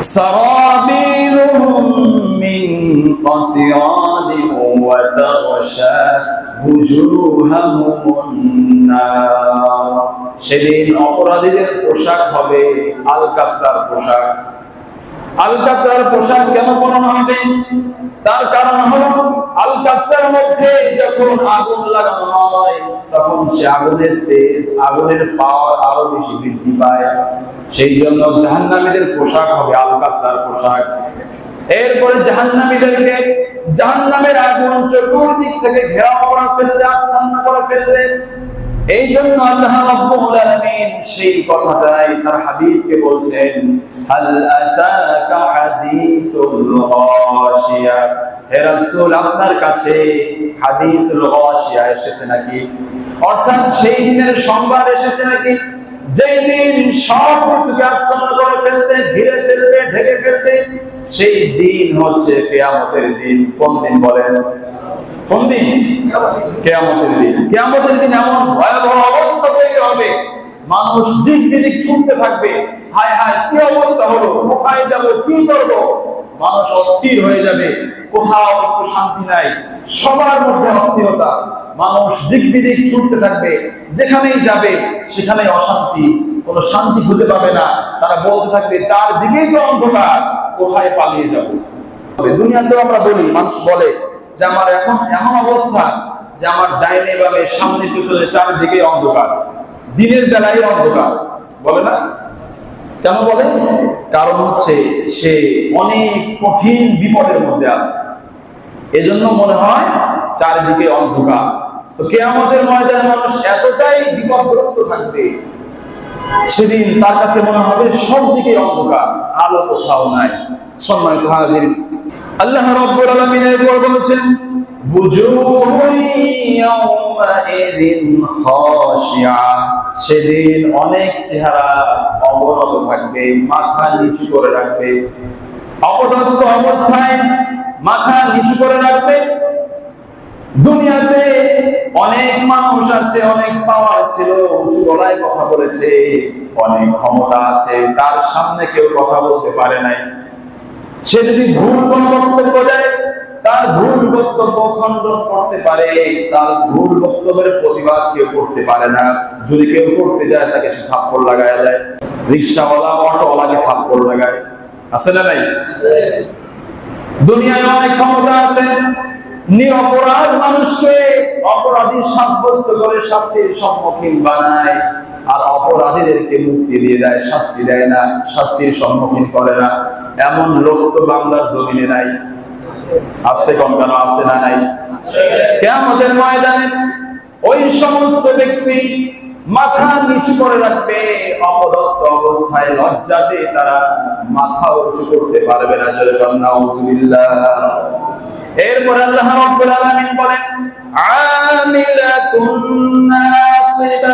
سرابيلهم من قطران وتغشى وجوههم النار সেদিন অপরাধীদের পোশাক হবে আলকাতরার পোশাক আলকাতরার পোশাক কেন পরানো হবে তার কারণ হলো, আলকাতরার মধ্যে যখন আগুন লাগানো হয়, তখন সে আগুনের তেজ, আগুনের পাওয়ার আরও বেশি বৃদ্ধি পায়। সেই জন্য জাহান্নামীদের পোশাক হবে আলকাতরার পোশাক। এরপরে জাহান্নামীদেরকে জাহান্নামের আগুন চতুর্দিক থেকে ঘেরাও করা ফেললে আচ্ছন্ন করে ফেললে এই জন্য আল্লাহ রাব্বুল আলামিন সেই কথাটাই তার হাবিবকে বলছেন, হাল আতাকা হাদিসুল গাশিয়া? হে রাসূল, আপনার কাছে হাদিসুল গাশিয়া এসেছে নাকি? অর্থাৎ সেই দিনের সংবাদ এসেছে নাকি? যেই দিন সব কিছুকে আচ্ছন্ন করে ফেলতে, ঘিরে ঢেকে ফেলবে সেই দিন হচ্ছে কেয়ামতের দিন। কোন দিন বলেন? কোন দিন? কেয়ামতের দিন। কেয়ামতের দিন এমন ভয়াবহ অবস্থা তৈরি হবে। মানুষ দিক বিদিক ছুটতে থাকবে। হায় হায়, কি অবস্থা হলো? কোথায় যাব? কি করব? মানুষ অস্থির হয়ে যাবে। কোথাও একটু শান্তি নাই। সবার মধ্যে অস্থিরতা। মানুষ দিক বিদিক ছুটতে থাকবে। যেখানেই যাবে, সেখানেই অশান্তি। কোনো শান্তি খুঁজে পাবে না। তারা বলতে থাকবে, চারদিকেই তো অন্ধকার। কোথায় পালিয়ে যাব? দুনিয়াতেও আমরা বলি, মানুষ বলে যে আমার এখন এমন অবস্থা যে আমার ডাইনে বামে সামনে পিছনে চারিদিকে অন্ধকার। দিনের বেলায় অন্ধকার। বলে না? কেন বলে? কারণ হচ্ছে সে অনেক কঠিন বিপদের মধ্যে আছে। এজন্য মনে হয় চারিদিকে অন্ধকার। তো কে আমাদের ময়দানে মানুষ এতটাই বিপদগ্রস্ত থাকবে, সেদিন তার কাছে মনে হবে সব দিকে অন্ধকার, আলো কোথাও নাই। সম্মানিত হাজির আল্লাহ রাব্বুল আলামিন এরপর বলছেন সেদিন অনেক চেহারা অবনত থাকবে, মাথা নিচু করে রাখবে। অবস্থায় মাথা নিচু করে রাখবে। দুনিয়াতে অনেক মানুষ আছে, অনেক পাওয়ার ছিল, উঁচু গলায় কথা বলেছে, অনেক ক্ষমতা আছে, তার সামনে কেউ কথা বলতে পারে নাই। সে যদি ভুল কোন বক্তব্য দেয়, তার ভুল বক্তব্য খণ্ডন করতে পারে, তার ভুল বক্তব্যের প্রতিবাদ কেউ করতে পারে না। যদি কেউ করতে যায়, তাকে সে থাপ্পড় লাগায় দেয়। রিক্সাওয়ালা, অটোওয়ালাকে থাপ্পড় লাগায়। আছে না নাই? দুনিয়ায় অনেক ক্ষমতা আছে। নিরপরাধ মানুষকে অপরাধী সাব্যস্ত করে শাস্তির সম্মুখীন বানায়। আর অপরাধীদেরকে মুক্তি দিয়ে দেয়, শাস্তি দেয় না, শাস্তির সম্মুখীন করে না। এমন লোক তো বাংলার জমিনে নাই। আস্তে কম কেন আছে না নাই? কেমতের ময়দানে ওই সমস্ত ব্যক্তি মাথা নিচু করে রাখবে, অপদস্থ অবস্থায় লজ্জাতে তারা মাথা উঁচু করতে পারবে না, জোরে এরপর আল্লাহ রাব্বুল আলামিন বলেন, আমিলাতুন নাসিবা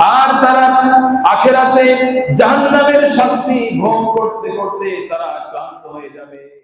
আর তারা আখেরাতে জাহান্নামের শাস্তি ভোগ করতে করতে তারা ক্লান্ত হয়ে যাবে।